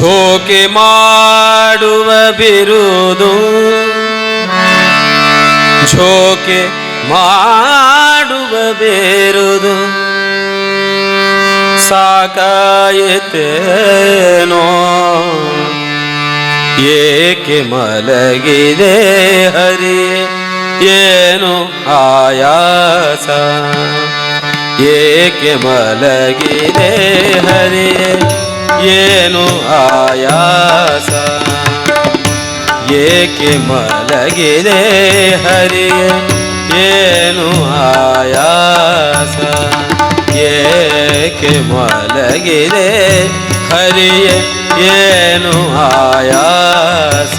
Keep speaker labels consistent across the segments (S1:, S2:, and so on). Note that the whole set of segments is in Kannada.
S1: ಝೋಕೆ ಮಾಡುವ ಬಿರುದು ಶೋಕೆ ಮಾಡುವ ಬಿರುದು. ಸಾಕಾಯಿತೇನೋ, ಏಕೆ ಮಲಗಿದೆ ಹರಿ? ಏನು ಆಯಾಸ? ಏಕೆ ಮಲಗಿದೆ ಹರಿ? ಏನು ಆಯಾಸ? ಏಕೆ ಮಲಗಿದೆ ಹರಿ? ಏನು ಆಯಾಸ? ಏಕೆ ಮಲಗಿದೆ ಹರಿಯೇ ಏನು ಆಯಾಸ?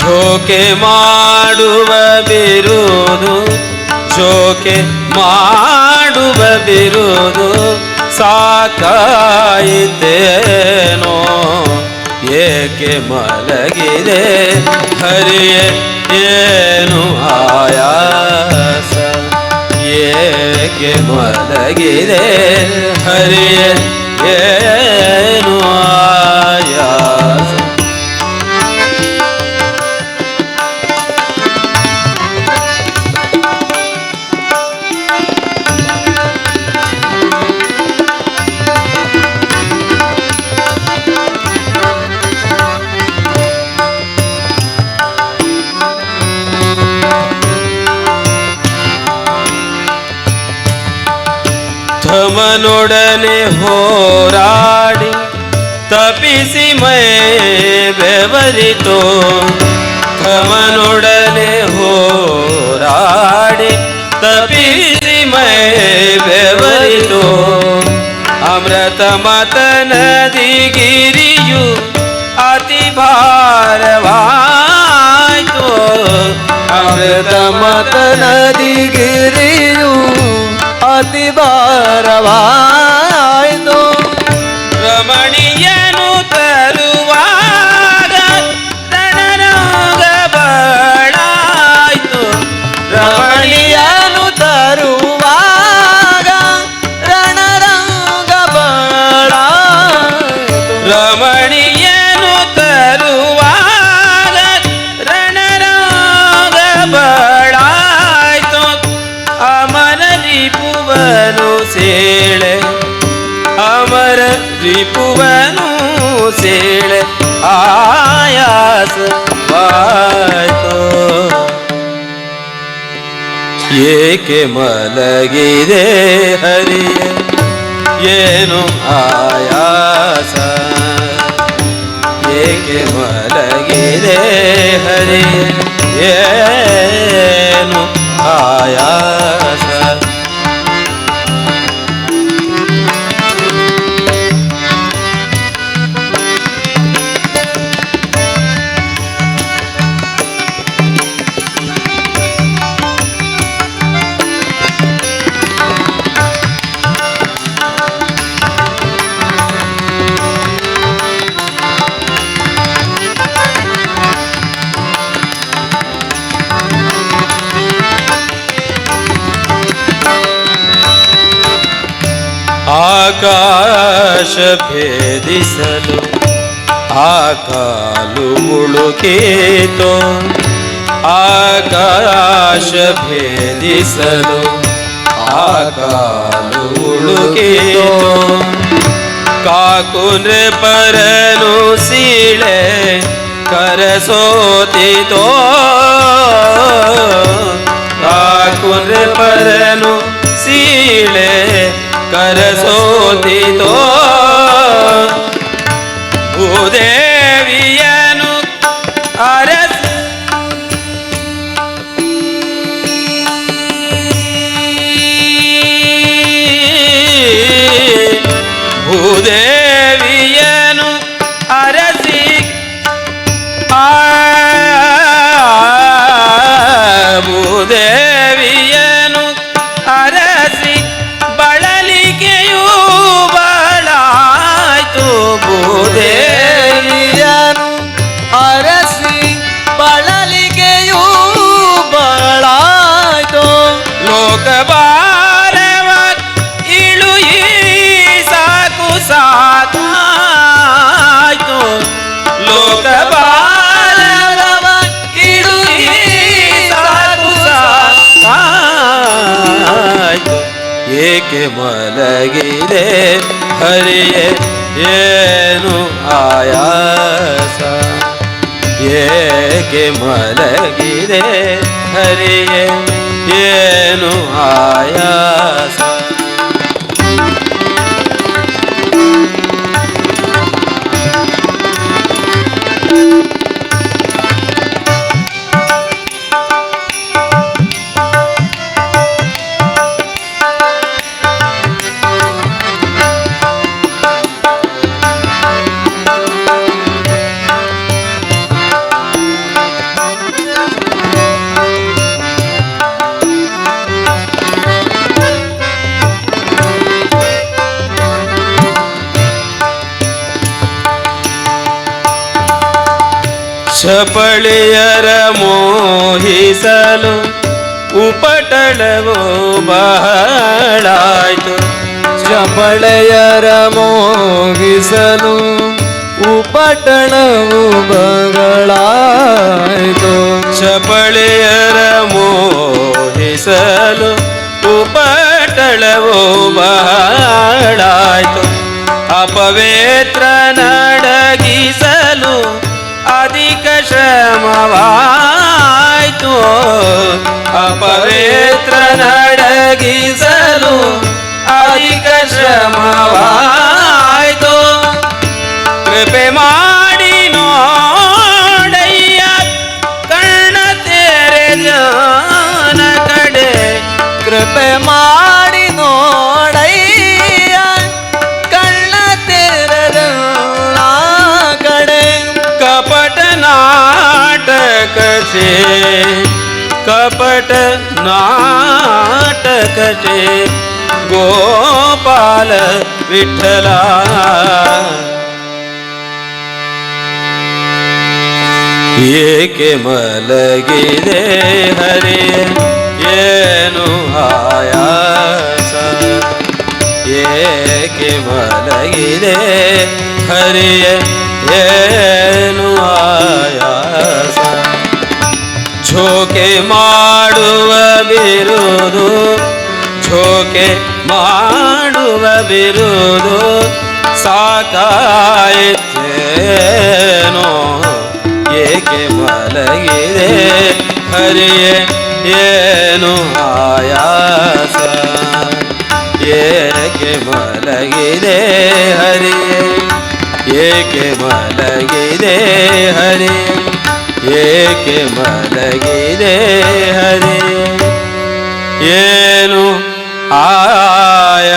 S1: ಜೋಕೆ ಮಾಡುವ ಬಿರುದು, ಜೋಕೆ ಮಾಡುವ ಬಿರುದು ಸಾಕಾಯಿತೇನೋ? ಏಕೆ ಮಲಗಿದೆ? ಹರಿಯೇ ಏನು ಆಯಾಸ? ಏಕೆ ಮಲಗಿದೆ? ಹರಿಯೇ ಏನು ಆಯಾಸ ಧಮನೊಡನೆ ಹೋರಾಡಿ ತಪಿಸಿ ಮೈ ಬೆವರಿತೋ ಧಮನೊಡನೆ ಹೋರಾಡಿ ತಪಿಸಿ ಮೈ ಬೆವರಿತೋ ಅಮೃತ ಮತ ನದಿಗಿರಿಯು ಅತಿ ಭಾರವಾಯ್ತು ಅಮೃತ ಮತ
S2: ನದಿಗಿರಿಯು
S1: પતિ બરવાય દો રમણી ರಿಪುವನು ಸೇಳೆ ಆಯಾಸ ವಾಯ್ತು ಏಕೆ ಮಲಗಿದೆ ಹರಿಯ ಏನು ಆಯಾಸ ಏಕೆ ಮಲಗಿದೆ ಹರಿಯ ಏನು ಆಯಾಸ ಆಕಾಶ ಭೇದಿಸಲು ಆಕಾಲು ಮುಳುಕೇತೋ ಆಕಾಶ ಭೇದಿಸಲು ಆಕಾಲು ಮುಳುಕೇತೋ ಕಾಕುಂದ್ರೆ ಪರನು ಸೀಳೆ ಕರಸೋತಿತೋ ಕಾಕುಂದ್ರೆ ಪರನು ಸೀಳೆ ಕರಸೋತಿತೋ ಭೂದೇವಿಯನು ಅರಸ ಭೂದೇವಿಯನು ಏಕೆ ಮಲಗಿದೆ? ಹರಿಯೇ ಏನು ಆಯಾಸ? ಏಕೆ ಮಲಗಿದೆ? ಹರಿಯೇ ಏನು ಆಯಾಸ? ಚಪಳಿಯರ ಮೋಹಿಸಲು ಉಪಟಳವು ಬಹಳಾಯ್ತು.
S2: ಚಪಳೆಯರ ಮೋಗಿಸಲು ಉಪಟಣವು ಬಗಳಾಯ್ತು
S1: ಚಪಳಿಯರ ಮೋಹಿಸಲು ಉಪಟಳವು ಬಹಳಾಯ್ತು. ಅಪವೇತ್ರ ಕೃಪೆ ಮಾಡಿ ನೋಡಯ್ಯ ಕಣ್ಣ
S2: ತೆರೆದ ಆ ಕಡೆ
S1: ಕಪಟ ನಾಟಕ ಛೇ ಕಪಟ ನಾಟಕ ಛೇ ಗೋಪಾಲ ವಿಠಲ ಏಕೆ ಮಲಗಿದೆ ಹರಿ ಏನು ಮಲಗಿದೆ ಹರಿಯ ಏನು ಆಯಾಸ? ಛೋಕೆ ಮಾಡುವ ಬಿರುದು ಛೋಕೆ ಮಾಡುವ ಬಿರುದು ಸಾಕಾಯಿತೇನೋ? ಏಕೆ ಮಲಗಿದೆ ಹರಿಯ ಏನು ಆಯಾಸ? ಏಕೆ ಮಲಗಿದೆ ಹರಿ? ಏಕೆ ಮಲಗಿದೆ ಹರಿ? ಏಕೆ ಮಲಗಿದೆ ಹರಿ? ಏನು ಆಯ